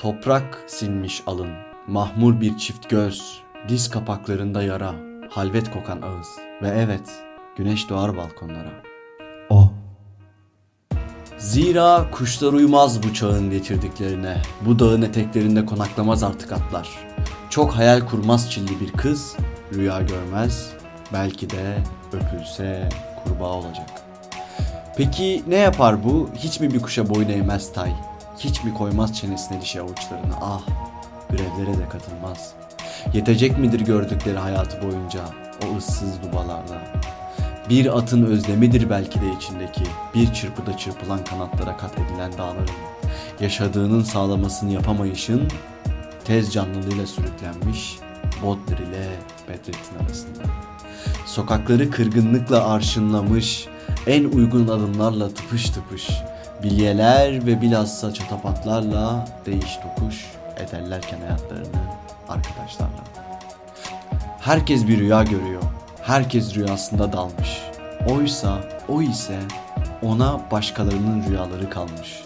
Toprak silmiş alın, mahmur bir çift göz, diz kapaklarında yara, halvet kokan ağız ve evet, güneş doğar balkonlara. O. Zira kuşlar uymaz bu çağın getirdiklerine, bu dağın eteklerinde konaklamaz artık atlar. Çok hayal kurmaz çilli bir kız, rüya görmez, belki de öpülse kurbağa olacak. Peki ne yapar bu? Hiç mi bir kuşa boyun eğmez tay? Hiç mi koymaz çenesine dişi avuçlarını? Ah, grevlere de katılmaz. Yetecek midir gördükleri hayatı boyunca o ıssız dubalarda? Bir atın özlemidir belki de içindeki, bir çırpıda çırpılan kanatlara kat edilen dağların. Yaşadığının sağlamasını yapamayışın, tez canlılığıyla sürüklenmiş, Bodler ile Bedrettin arasında. Sokakları kırgınlıkla arşınlamış, en uygun adımlarla tıpış tıpış, bilyeler ve bilhassa çatapatlarla değiş tokuş ederlerken hayatlarını arkadaşlarla. Herkes bir rüya görüyor, herkes rüyasında dalmış. Oysa o ise ona başkalarının rüyaları kalmış.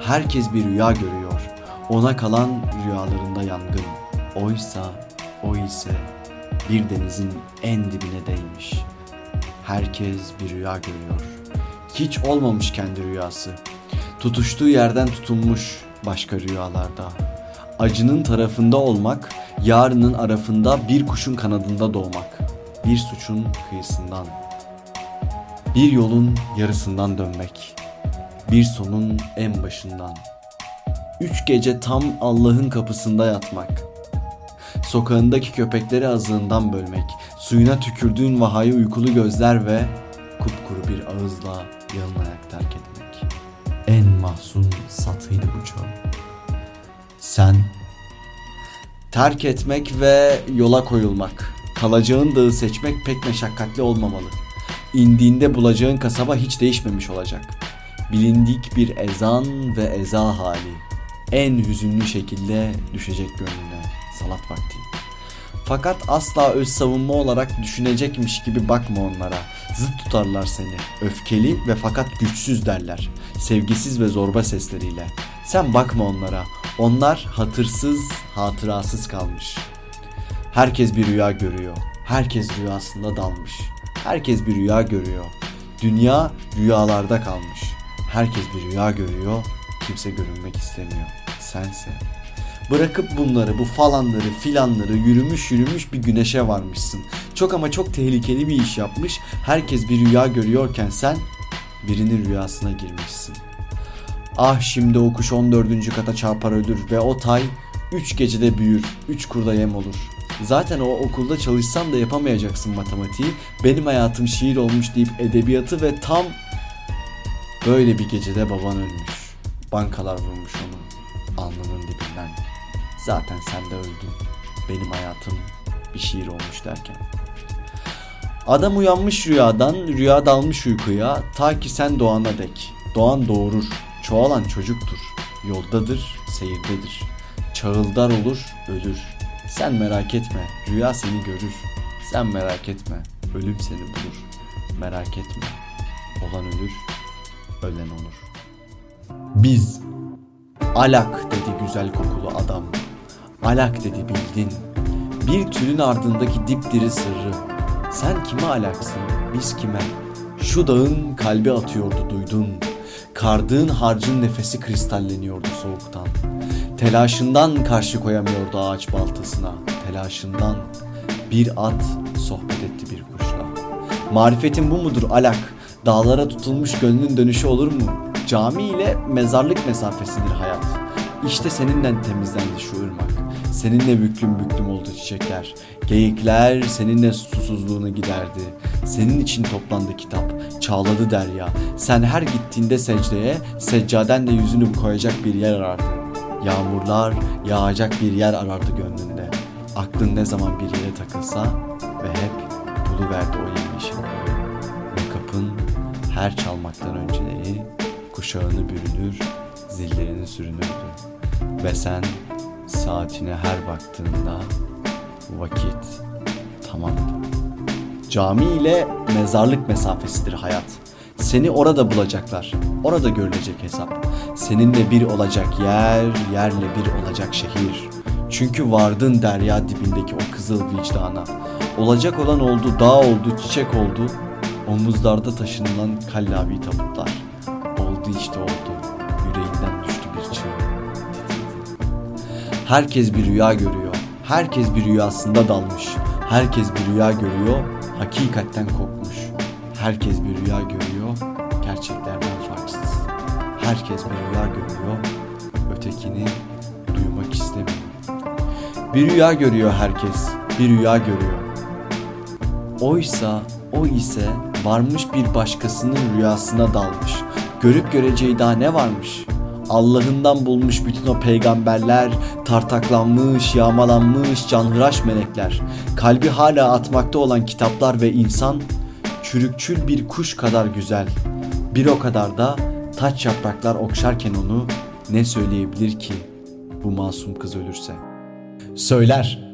Herkes bir rüya görüyor, ona kalan rüyalarında yangın. Oysa o ise bir denizin en dibine değmiş. Herkes bir rüya görüyor. Hiç olmamış kendi rüyası. Tutuştuğu yerden tutulmuş başka rüyalarda. Acının tarafında olmak, yarının arafında bir kuşun kanadında doğmak. Bir suçun kıyısından. Bir yolun yarısından dönmek. Bir sonun en başından. Üç gece tam Allah'ın kapısında yatmak. Sokağındaki köpekleri azığından bölmek, suyuna tükürdüğün vahayı uykulu gözler ve kupkuru bir ağızla yalın ayak terk etmek. Terk etmek ve yola koyulmak. Kalacağın dağı seçmek pek meşakkatli olmamalı. İndiğinde bulacağın kasaba hiç değişmemiş olacak. Bilindik bir ezan ve eza hali. En hüzünlü şekilde düşecek gönlüne salat vakti. Fakat asla öz savunma olarak düşünecekmiş gibi bakma onlara. Zıt tutarlar seni. Öfkeli ve fakat güçsüz derler. Sevgisiz ve zorba sesleriyle. Sen bakma onlara. Onlar hatırsız, hatırasız kalmış. Herkes bir rüya görüyor. Herkes rüyasında dalmış. Herkes bir rüya görüyor. Dünya rüyalarda kalmış. Herkes bir rüya görüyor. Kimse görünmek istemiyor. Sense. Bırakıp bunları, bu falanları, filanları yürümüş yürümüş bir güneşe varmışsın. Çok ama çok tehlikeli bir iş yapmış. Herkes bir rüya görüyorken sen birinin rüyasına girmişsin. Ah şimdi o kuş 14. kata çarpar ölür ve o tay 3 gecede büyür, 3 kurda yem olur. Zaten o okulda çalışsan da yapamayacaksın matematiği. Benim hayatım şiir olmuş deyip edebiyatı ve tam böyle bir gecede baban ölmüş. Bankalar vurmuş onu alnının dibinden. Zaten sen de öldün. Benim hayatım bir şiir olmuş derken. Adam uyanmış rüyadan, rüya dalmış uykuya, ta ki sen doğana dek. Doğan doğurur, çoğalan çocuktur. Yoldadır, seyirdedir. Çağıldar olur, ölür. Sen merak etme, rüya seni görür. Sen merak etme, ölüm seni bulur. Merak etme, olan ölür, ölen olur. Biz Alak dedi güzel kokulu adam. Alak dedi bildin. Bir tülün ardındaki dipdiri sırrı. Sen kime alaksın, biz kime? Şu dağın kalbi atıyordu duydun. Kardığın harcın nefesi kristalleniyordu soğuktan. Telaşından karşı koyamıyordu ağaç baltasına. Telaşından bir at sohbet etti bir kuşla. Marifetin bu mudur alak? Dağlara tutulmuş gönlün dönüşü olur mu? Cami ile mezarlık mesafesidir hayat. İşte seninle temizlendi şu ırmak. Seninle büklüm büklüm oldu çiçekler. Geyikler seninle susuzluğunu giderdi. Senin için toplandı kitap. Çağladı derya. Sen her gittiğinde secdeye, seccaden de yüzünü koyacak bir yer arardı. Yağmurlar yağacak bir yer arardı gönlünde. Aklın ne zaman bir yere takılsa ve hep buluverdi o yemyeşil. Ve kapın her çalmaktan önceleri kuşağını bürünür, zillerini sürünürdü. Ve sen saatine her baktığında vakit tamamdı. Cami ile mezarlık mesafesidir hayat. Seni orada bulacaklar. Orada görülecek hesap. Seninle bir olacak yer, yerle bir olacak şehir. Çünkü vardın derya dibindeki o kızıl vicdana. Olacak olan oldu, dağ oldu, çiçek oldu. Omuzlarda taşınılan kallavi tabutlar. Oldu işte oldu. Yüreğinden düştü bir çığ. Herkes bir rüya görüyor. Herkes bir rüyasında dalmış. Herkes bir rüya görüyor. Hakikatten kopmuş. Herkes bir rüya görüyor. Gerçeklerden farksız. Herkes bir rüya görüyor. Ötekini duymak istemiyor. Bir rüya görüyor herkes. Bir rüya görüyor. Oysa o ise varmış bir başkasının rüyasına dalmış. Görüp göreceği daha ne varmış? Allah'ından bulmuş bütün o peygamberler, tartaklanmış, yağmalanmış, canhıraş melekler, kalbi hala atmakta olan kitaplar ve insan, çürükçül bir kuş kadar güzel. Bir o kadar da taç yapraklar okşarken onu ne söyleyebilir ki bu masum kız ölürse? Söyler.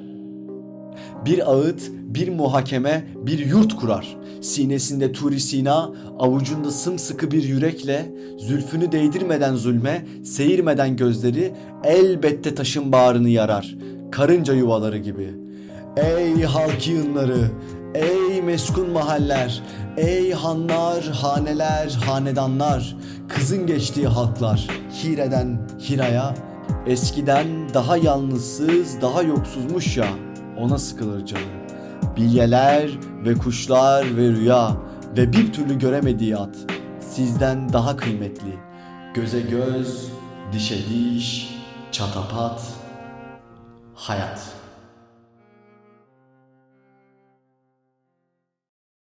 Bir ağıt, bir muhakeme, bir yurt kurar. Sinesinde Turi Sina, avucunda sımsıkı bir yürekle, zülfünü değdirmeden zulme, seyirmeden gözleri elbette taşın bağrını yarar. Karınca yuvaları gibi. Ey halk yığınları, ey meskun mahaller, ey hanlar, haneler, hanedanlar, kızın geçtiği halklar, Hire'den Hira'ya, eskiden daha yalnızsız, daha yoksuzmuş ya, ona sıkılır canı. Bilyeler ve kuşlar ve rüya ve bir türlü göremediği at, sizden daha kıymetli. Göze göz, dişe diş, çatapat, hayat.''